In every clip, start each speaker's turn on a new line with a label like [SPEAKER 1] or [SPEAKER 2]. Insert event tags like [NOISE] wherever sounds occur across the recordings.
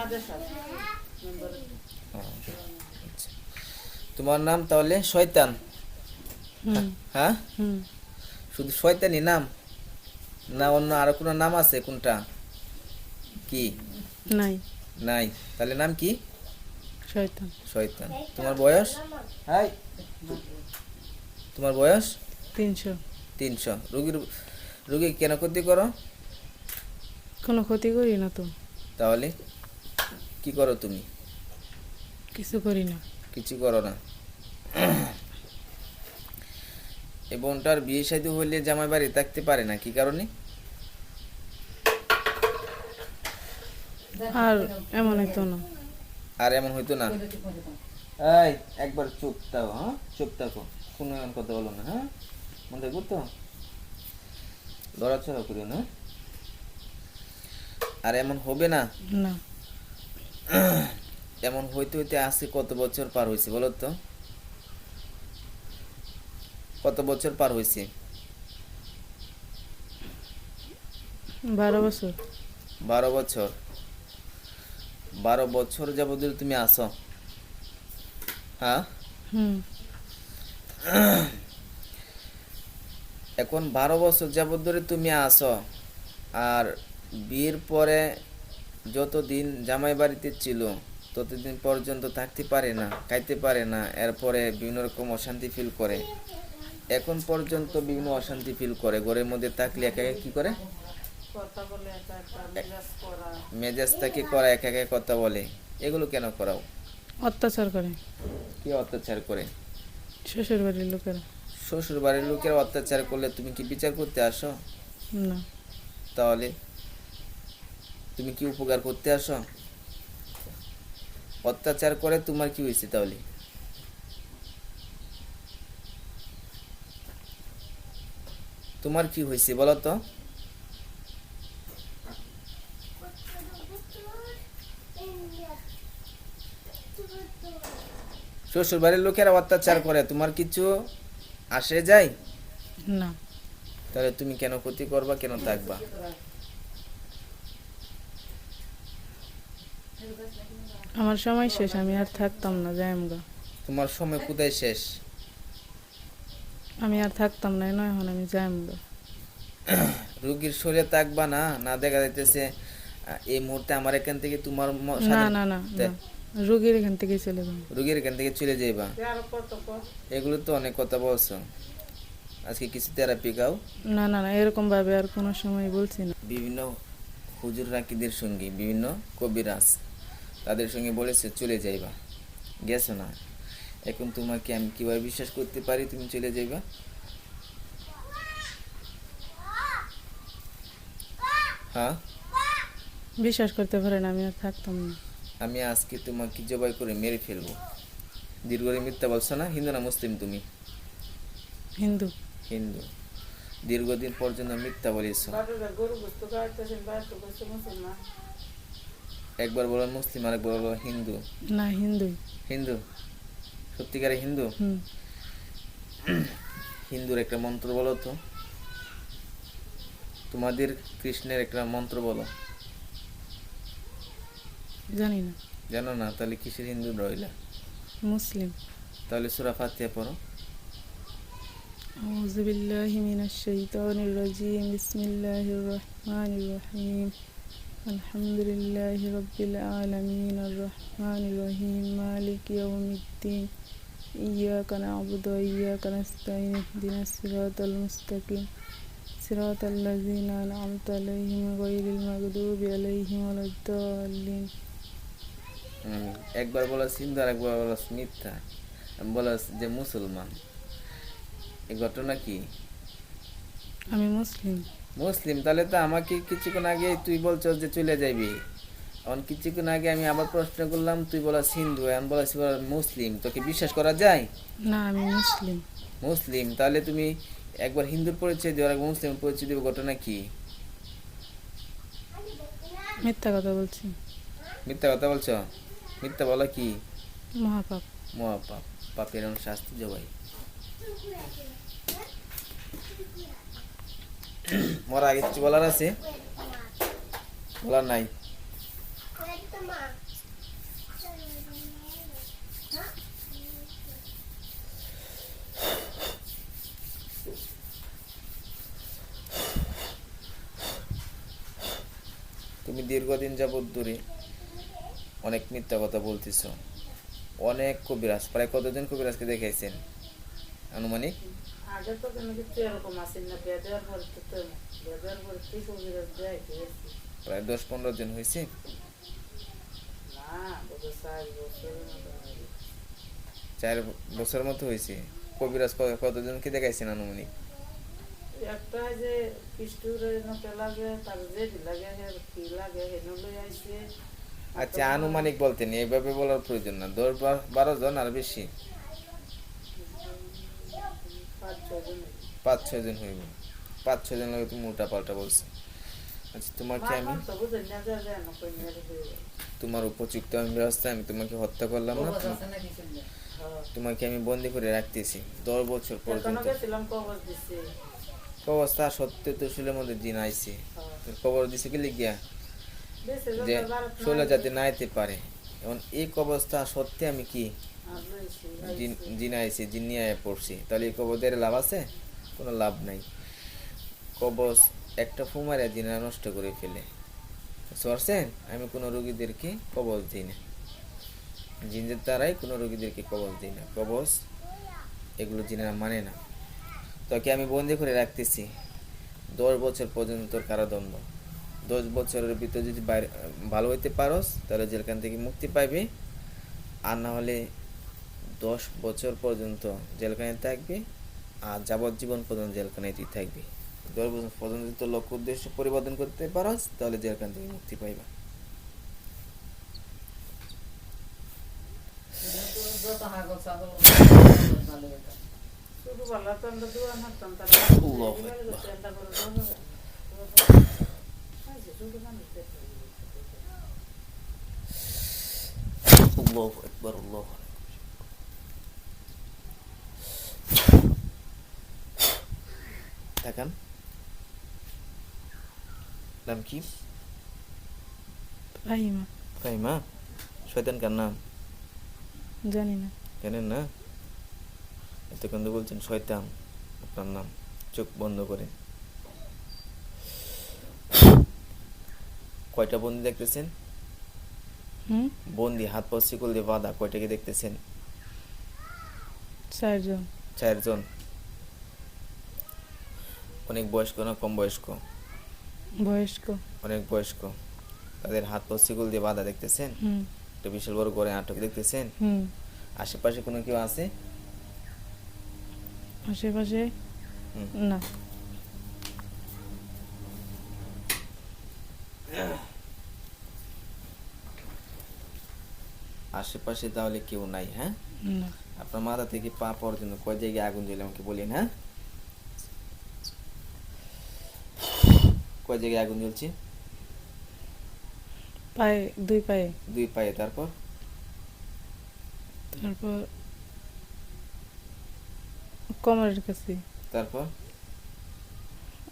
[SPEAKER 1] আচ্ছা। তোমার নাম তাহলে? শয়তান।
[SPEAKER 2] হুম।
[SPEAKER 1] হ্যাঁ? শুধু শয়তানি নাম? না অন্য আরও কোনো নাম আছে কোনটা? কি?
[SPEAKER 2] নাই।
[SPEAKER 1] নাই। তাহলে নাম কি?
[SPEAKER 2] শয়তান।
[SPEAKER 1] শয়তান। তোমার বয়স? হাই। তোমার বয়স?
[SPEAKER 2] তিনশো।
[SPEAKER 1] তিনশো। রুগীর রুগী কেন ক্ষতি করো?
[SPEAKER 2] কোনো ক্ষতি করি না তো।
[SPEAKER 1] তাহলে? কি করো তুমি?
[SPEAKER 2] কিছু করি না।
[SPEAKER 1] কিছু করো না। এই বোনটার বিয়ে শাদী হইলে জামাই বাড়ি থাকতে পারে না কি কারণে?
[SPEAKER 2] আর এমন হইতো না।
[SPEAKER 1] আর এমন হইতো না? এই একবার চুপ থাকো হ্যাঁ? চুপ থাকো। কোনো এমন কথা বলো না হ্যাঁ? মনে করতো লড়াচড়া করিও না আর এমন হবে না?
[SPEAKER 2] না।
[SPEAKER 1] এমন হইতে হইতে আজকে কত বছর পার হয়েছে বলো তো কত বছর পার হয়েছে
[SPEAKER 2] বারো বছর।
[SPEAKER 1] বারো বছর। বারো বছর যাবত তুমি আসো। হ্যাঁ? এখন বারো বছর যাবত ধরে তুমি আসো। আর বিয়ের পরে যতদিন জামাই বাড়িতে ছিল ততদিন পর্যন্ত থাকতে পারে না খাইতে পারে না এরপরে বিভিন্ন রকম অশান্তি ফিল করে। এখন পর্যন্ত বিভিন্ন অশান্তি ফিল করে ঘরের মধ্যে থাকলে একা একা কী করে? মেজাজ মেজাজটাকে করা একা একা কথা বলে। এগুলো কেন করাও?
[SPEAKER 2] অত্যাচার করে।
[SPEAKER 1] কি অত্যাচার করে?
[SPEAKER 2] শ্বশুর বাড়ির লোকেরা।
[SPEAKER 1] শ্বশুর বাড়ির লোকের অত্যাচার করলে তুমি কি বিচার করতে আসো?
[SPEAKER 2] না।
[SPEAKER 1] তাহলে? তুমি কি উপকার করতে আসো? অত্যাচার করে তোমার কি হয়েছে তাহলে? তোমার কি হয়েছে বলো তো? শ্বশুর বাড়ির লোকেরা অত্যাচার করে তোমার কিছু আসে যায়?
[SPEAKER 2] না।
[SPEAKER 1] তাহলে তুমি কেন ক্ষতি করবা কেন থাকবা?
[SPEAKER 2] আমার সময় শেষ আমি আর থাকতাম না যাই আমরা।
[SPEAKER 1] তোমার সময় কোথায় শেষ?
[SPEAKER 2] আমি আর থাকতাম না নয় এখন আমি যাই আমরা। [COUGHS]
[SPEAKER 1] রুগীর শরীরে থাকবা না না দেখা যাইতেছে এই মুহূর্তে আমার এখান থেকে তোমার
[SPEAKER 2] না না না রোগীর এখান থেকে চলে যাব।
[SPEAKER 1] রুগীর এখান থেকে চলে যাইবা? এগুলো তো অনেক কথা বলছো। আজকে কিছু থেরাপি গাও
[SPEAKER 2] না না না এরকম ভাবে আর কোনো সময় বলছি না।
[SPEAKER 1] বিভিন্ন হুজুর রাকিদের সঙ্গে বিভিন্ন কবিরাজ। তাদের সঙ্গে বলেছে চলে যাইবা। গেছো না? এখন তোমাকে আমি কীভাবে বিশ্বাস করতে পারি তুমি চলে যাইবা? হ্যাঁ?
[SPEAKER 2] বিশ্বাস করতে পারেন আমি আর থাকতাম না।
[SPEAKER 1] আমি আজকে তোমাকে জবাই করে মেরে ফেলব। দীর্ঘদিন মিথ্যা বলছো না? হিন্দু না মুসলিম তুমি?
[SPEAKER 2] হিন্দু।
[SPEAKER 1] হিন্দু। দীর্ঘদিন পর্যন্ত মিথ্যা বলেছ। একবার বলো মুসলিম আরেকবার বলো হিন্দু
[SPEAKER 2] না হিন্দুই
[SPEAKER 1] হিন্দু সত্যিকারে হিন্দু
[SPEAKER 2] হুম
[SPEAKER 1] হিন্দুর একটা মন্ত্র বলো তো তোমাদের কৃষ্ণের একটা মন্ত্র বলো
[SPEAKER 2] জানি না
[SPEAKER 1] জানো না তাহলে কিসের হিন্দু রইলা
[SPEAKER 2] মুসলিম
[SPEAKER 1] তাহলে সুরা ফাতিহা পড়ো
[SPEAKER 2] أعوذ بالله من الشيطان الرجيم بسم الله الرحمن الرحيم আলহামদুলিল্লাহ রবিল আলমিন রহমান রহিম মালিক ইয়ুদ্দিন ইয়া কানা আবুদ ইয়া কানাস্তাইন দিনা সিরাত আল মুস্তাকিম। সিরাত আল্লাযিন আনআমত আলাইহিম গায়রিল মাগদুবি আলাইহিম
[SPEAKER 1] ওয়ালাদ-দাল্লিন একবার বলা সিন্ধু আর একবার বলা মিথ্যা। বলা যে মুসলমান। এই ঘটনা কি?
[SPEAKER 2] আমি মুসলিম।
[SPEAKER 1] মুসলিম তাহলে তো আমাকে কিছুক্ষণ আগে তুই বলছো যে চলে যাবি। এখন কিছুক্ষণ আগে আমি আবার প্রশ্ন করলাম তুই বলা সিন্ধু এখন বলাস মুসলিম তোকে বিশ্বাস করা যায়?
[SPEAKER 2] না আমি মুসলিম।
[SPEAKER 1] মুসলিম তাহলে তুমি একবার হিন্দুর পরিচয় দিও আর একবার মুসলিম পরিচয় দিবে ঘটনা কি?
[SPEAKER 2] মিথ্যা কথা বলছি।
[SPEAKER 1] মিথ্যা কথা বলছো? মিথ্যা বলা কি?
[SPEAKER 2] মহাপাপ।
[SPEAKER 1] মহাপাপ পাপের শাস্তি জবাই। মরা আগে কিছু বলার আছে? বলার নাই। তুমি দীর্ঘদিন যাবৎ ধরে অনেক মিথ্যা কথা বলতেছ। অনেক কবিরাজ, প্রায় কতজন কবিরাজকে দেখাইছেন? আনুমানিক?
[SPEAKER 2] কি কবিরাজ দেয় কি হয়েছে?
[SPEAKER 1] প্রায় দশ পনেরো জন হয়েছে
[SPEAKER 2] না চার
[SPEAKER 1] বছর মতো হয়েছে কবিরাজ কতজনকে দেখাইছেন আনুমানিক
[SPEAKER 2] একটা যে লাগে তার যে লাগে হের কি লাগে হেন লই আইছে
[SPEAKER 1] আচ্ছা আনুমানিক বলতেন এইভাবে বলার প্রয়োজন না দশ বারো জন আর বেশি
[SPEAKER 2] পাঁচ ছয় জন
[SPEAKER 1] হইব। পাঁচ ছয় জন লাগে তুমি উল্টা পাল্টা বলছো। আচ্ছা তোমাকে আমি?
[SPEAKER 2] তো
[SPEAKER 1] তোমার উপযুক্ত আমি ব্যবস্থা আমি তোমাকে হত্যা করলাম না। তোমাকে-
[SPEAKER 2] হ্যাঁ।
[SPEAKER 1] আমি বন্দি করে রাখতেছি দশ বছর পর্যন্ত
[SPEAKER 2] কবর দিছি।
[SPEAKER 1] সত্যি তো শুলের মধ্যে জিন আইছে।
[SPEAKER 2] হ্যাঁ।
[SPEAKER 1] খবর দিছে কি লিখিয়া যে
[SPEAKER 2] যত
[SPEAKER 1] যাতে নাইতে পারে। এখন এই অবস্থা সত্যি আমি কি? জিন জিন আইছি, জিন নিয়ে পড়ছি। তাহলে এই কবজের লাভ আছে? কোনো লাভ নাই। কবজ একটা ফুমারে জিনা নষ্ট করে ফেলে। পারছেন? আমি কোনো রুগীদেরকে কবজ দিই না। জিনদের দ্বারাই কোনো রুগীদেরকে কবজ দিই না। কবজ এগুলো জিনেরা মানে না। তোকে আমি বন্দি করে রাখতেছি। দশ বছর পর্যন্ত তোর কারাদণ্ড। দশ বছরের ভিতরে যদি ভালো হইতে পারস, তাহলে জেলখান থেকে মুক্তি পাইবি আর না হলে দশ বছর পর্যন্ত জেলখানায় থাকবি আর যাবজ্জীবন পর্যন্ত জেলখানায় তুই থাকবি। দশ বছর পর্যন্ত তোর লক্ষ্য উদ্দেশ্য পরিবর্তন করতে পারস, তাহলে জেলখান থেকে মুক্তি পাইবা।
[SPEAKER 2] শুধু বলা তো আমরা দোয়া মারতাম তারা
[SPEAKER 1] আল্লাহু
[SPEAKER 2] এগুলো
[SPEAKER 1] আকবার।
[SPEAKER 2] চিন্তা করে দোয়া হবে। আচ্ছা, শুধু মানুষ দেখে।
[SPEAKER 1] আল্লাহু আকবার আল্লাহু তাকান নাম কি?
[SPEAKER 2] রাহিমা
[SPEAKER 1] কাইমা শয়তান কার নাম?
[SPEAKER 2] জানি না।
[SPEAKER 1] জানেন না? এতক্ষণ তো বলছেন শয়তান আপনার নাম। চোখ বন্ধ করে। কয়টা বন্দি দেখতেছেন?
[SPEAKER 2] হুম?
[SPEAKER 1] বন্দি হাত পা শিকল দিয়ে বাঁধা কয়টাকে দেখতেছেন?
[SPEAKER 2] চারজন।
[SPEAKER 1] চারজন। অনেক বয়স্ক না কম বয়স্ক?
[SPEAKER 2] বয়স্ক।
[SPEAKER 1] অনেক বয়স্ক। তাদের হাত পা শিকল দিয়ে বাঁধা দেখতেছেন?
[SPEAKER 2] হুম।
[SPEAKER 1] একটা বিশাল বড় করে আটক দেখতেছেন?
[SPEAKER 2] হুম।
[SPEAKER 1] আশেপাশে কোনো কেউ আছে?
[SPEAKER 2] আশেপাশে না।
[SPEAKER 1] আশেপাশে তাহলে কেউ নাই হ্যাঁ? আপনার মাথা থেকে পা পর্যন্ত কয় জায়গায় আগুন জ্বলে আমাকে বলেন হ্যাঁ? কয় জায়গায় আগুন জ্বলছে?
[SPEAKER 2] পায়ে দুই পায়ে।
[SPEAKER 1] দুই পায়ে তারপর?
[SPEAKER 2] তারপর কোমরের কাছে।
[SPEAKER 1] তারপর?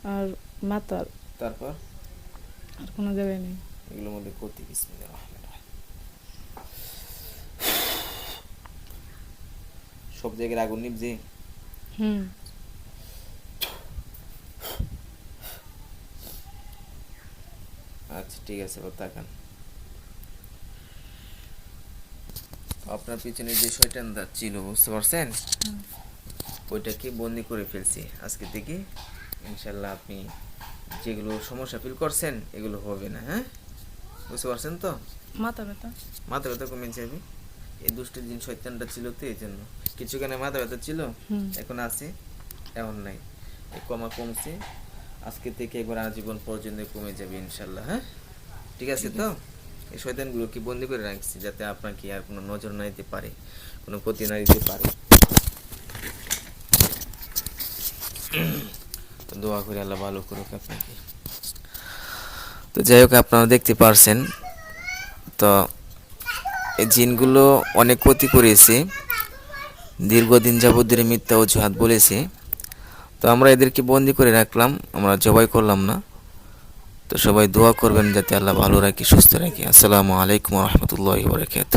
[SPEAKER 2] আর মাথার
[SPEAKER 1] তারপর?
[SPEAKER 2] আর কোনো জায়গায় নেই।
[SPEAKER 1] এগুলোর মধ্যে ক্ষতি বিসমিল্লাহির রহমানির রহিম। সব জায়গায় আগুন নিবছে
[SPEAKER 2] হুম।
[SPEAKER 1] আচ্ছা ঠিক আছে এবার তাকান আপনার পিছনে যে শয়তানটা ছিল বুঝতে পারছেন? ওইটাকে বন্দি করে ফেলছি। আজকে থেকে ইনশাল্লাহ আপনি যেগুলো সমস্যা ফিল করছেন এগুলো হবে না হ্যাঁ? বুঝতে পারছেন তো?
[SPEAKER 2] মাথা ব্যথা।
[SPEAKER 1] মাথা ব্যথা কমে যাবে এই দুষ্টের দিন শৈতানটা ছিল তো এই জন্য। কিছুখানে মাথা ব্যথা ছিল এখন আছে এখন নাই। কমা কমছে। আজকে থেকে একবার আজীবন পর্যন্ত কমে যাবে ইনশাল্লাহ হ্যাঁ? ঠিক আছে তো? এই শয়তানগুলোকে বন্দি করে রাখছি যাতে আপনাকে আর কোনো নজর না দিতে পারে, কোনো ক্ষতি না দিতে পারে। দোয়া করে আল্লাহ ভালো করুক আপনাকে। তো যাই হোক, আপনারা দেখতে পারছেন, তো এই জিনগুলো অনেক ক্ষতি করেছে, দীর্ঘদিন যাবৎ ধরে মিথ্যা অজুহাত বলেছে। তো আমরা এদেরকে বন্দি করে রাখলাম, আমরা জবাই করলাম না। তো সবাই দোয়া করবেন যাতে আল্লাহ ভালো রাখি, সুস্থ রাখি। আসসালামু আলাইকুম রহমতুল্লাহ বরকাত